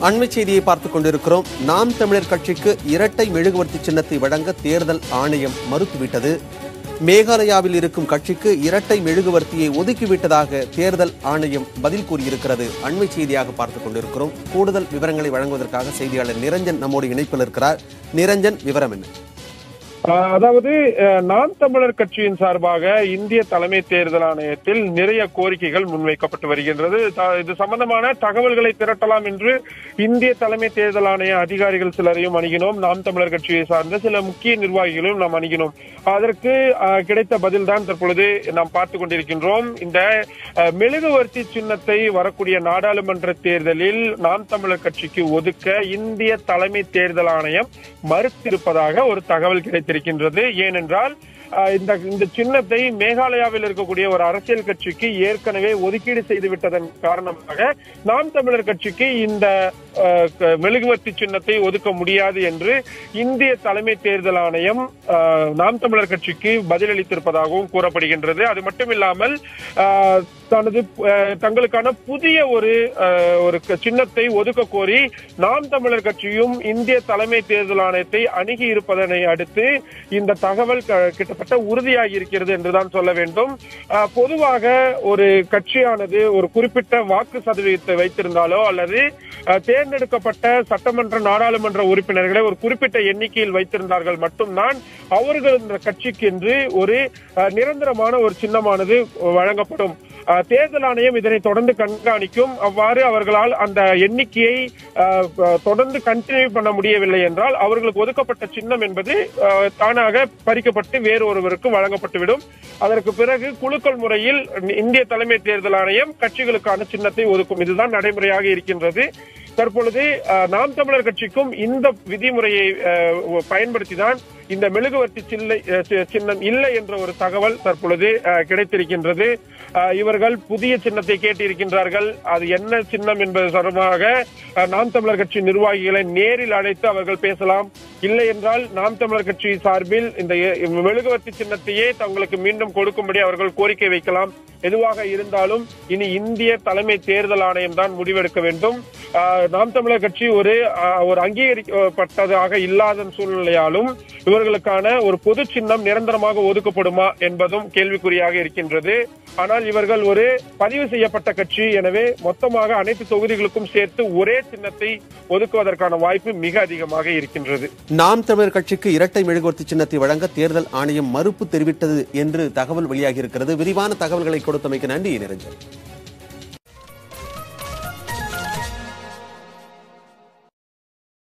அண்மை செய்தியை பார்த்துக் கொண்டிருக்கிறோம். நாம் தமிழர் கட்சிக்கு இரட்டை மெழுகுவர்த்தி சின்னத்தை வழங்க தேர்தல் ஆணையம் மறுத்துவிட்டது. மேகாலயாவில் இருக்கும் கட்சிக்கு இரட்டை மெழுகுவர்த்தியை ஒதுக்கிவிட்டதாக தேர்தல் ஆணையம் பதில் கூறியிருக்கிறது. அண்மை செய்தியாக பார்த்துக் கொண்டிருக்கிறோம். கூடுதல் விவரங்களை வழங்குவதற்காக செய்தியாளர் நிரஞ்சன் நம்மோடு இணைப்பில் இருக்கிறார். நிரஞ்சன் விவரம் என்ன? அதாவது அஹ், நாம் தமிழர் கட்சியின் சார்பாக இந்திய தலைமை தேர்தல் ஆணையத்தில் நிறைய கோரிக்கைகள் முன்வைக்கப்பட்டு வருகின்றது. த- இது சம்பந்தமான தகவல்களை திரட்டலாம் என்று இந்திய தலைமை தேர்தல் ஆணைய அதிகாரிகள் சிலரையும் அணுகினோம். நாம் தமிழர் கட்சியை சார்ந்த சில முக்கிய நிர்வாகிகளையும் நாம் அணுகினோம். அதற்கு ஆஹ், கிடைத்த பதில்தான் தற்பொழுது நாம் பார்த்து கொண்டிருக்கின்றோம். இந்த அஹ், மெழுகுவர்த்தி சின்னத்தை வரக்கூடிய நாடாளுமன்ற தேர்தலில் நாம் தமிழர் கட்சிக்கு ஒதுக்க இந்திய தலைமை தேர்தல் ஆணையம் மறுத்திருப்பதாக ஒரு தகவல் வைத்திருக்கின்றது. ஏனென்றால் இந்த இந்த சின்னத்தை மேகாலயாவில் இருக்கக்கூடிய ஒரு அரசியல் கட்சிக்கு ஏற்கனவே ஒதுக்கீடு செய்துவிட்டதன் காரணமாக நாம் தமிழர் கட்சிக்கு இந்த மெழுகுவர்த்தி சின்னத்தை ஒதுக்க முடியாது என்று இந்திய தலைமை தேர்தல் ஆணையம் நாம் தமிழர் கட்சிக்கு பதிலளித்திருப்பதாகவும் கூறப்படுகின்றது. அது மட்டுமில்லாமல் தனது தங்களுக்கான புதிய ஒரு ஒரு க- சின்னத்தை ஒதுக்க கோரி நாம் தமிழர் கட்சியும் இந்திய தலைமை தேர்தல் ஆணையத்தை அணுகி இருப்பதனை அடுத்து இந்த தகவல் க- கிட்டத்தட்ட உறுதியாகி இருக்கிறது என்றுதான் சொல்ல வேண்டும். பொதுவாக ஒரு கட்சியானது ஒரு குறிப்பிட்ட வாக்கு சதவீதத்தை வைத்திருந்தாலோ அல்லது தேர்ந்தெடுக்கப்பட்ட சட்டமன்ற நாடாளுமன்ற உறுப்பினர்களை ஒரு குறிப்பிட்ட எண்ணிக்கையில் வைத்திருந்தார்கள் மட்டும்தான் அவர்கள் இந்த கட்சிக்கு என்று ஒரு நிரந்தரமான ஒரு சின்னமானது வழங்கப்படும். தேர்தல் ஆணையம் இதனை தொடர்ந்து கண்காணிக்கும். அவ்வாறு அவர்களால் அந்த எண்ணிக்கையை தொடர்ந்து கண்டினியூ பண்ண முடியவில்லை என்றால் அவர்களுக்கு ஒதுக்கப்பட்ட சின்னம் என்பது தானாக பறிக்கப்பட்டு வேறு ஒருவருக்கு வழங்கப்பட்டுவிடும். அதற்கு பிறகு குழுக்கள் முறையில் இந்திய தலைமை தேர்தல் ஆணையம் கட்சிகளுக்கான சின்னத்தை ஒதுக்கும். இதுதான் நடைமுறையாக இருக்கின்றது. தற்பொழுது நாம் தமிழர் கட்சிக்கும் இந்த விதிமுறையை பயன்படுத்திதான் இந்த மெழுகுவர்த்தி சில்லை சின்னம் இல்லை என்ற ஒரு தகவல் தற்பொழுது கிடைத்திருக்கின்றது. இவர்கள் புதிய சின்னத்தை கேட்டிருக்கின்றார்கள். அது என்ன சின்னம் என்பது தொடர்பாக நாம் தமிழர் கட்சி நிர்வாகிகளை நேரில் அழைத்து அவர்கள் பேசலாம். இல்லை என்றால் நாம் தமிழர் கட்சி சார்பில் இந்த மெழுகுவர்த்தி சின்னத்தையே தங்களுக்கு மீண்டும் கொடுக்கும்படி அவர்கள் கோரிக்கை வைக்கலாம். எதுவாக இருந்தாலும் இனி இந்திய தலைமை தேர்தல் ஆணையம் தான் முடிவெடுக்க வேண்டும். நாம் தமிழர் கட்சி ஒரு ஒரு அங்கீகரிக்கப்பட்டதாக இல்லாத சூழ்நிலையாலும் இவர்களுக்கான ஒரு பொது சின்னம் நிரந்தரமாக ஒதுக்கப்படுமா என்பதும் கேள்விக்குறியாக இருக்கின்றது. ஆனால் இவர்கள் ஒரு பதிவு செய்யப்பட்ட கட்சி எனவே மொத்தமாக அனைத்து தொகுதிகளுக்கும் சேர்த்து ஒரே சின்னத்தை ஒதுக்குவதற்கான வாய்ப்பு மிக அதிகமாக இருக்கின்றது. நாம் தமிழர் கட்சிக்கு இரட்டை மெழுகுவர்த்தி சின்னத்தை வழங்க தேர்தல் ஆணையம் மறுப்பு தெரிவித்தது என்று தகவல் வெளியாகி இருக்கிறது விரிவான தகவல்களை கொடுத்தமைக்கு நன்றி நிரஞ்சன்.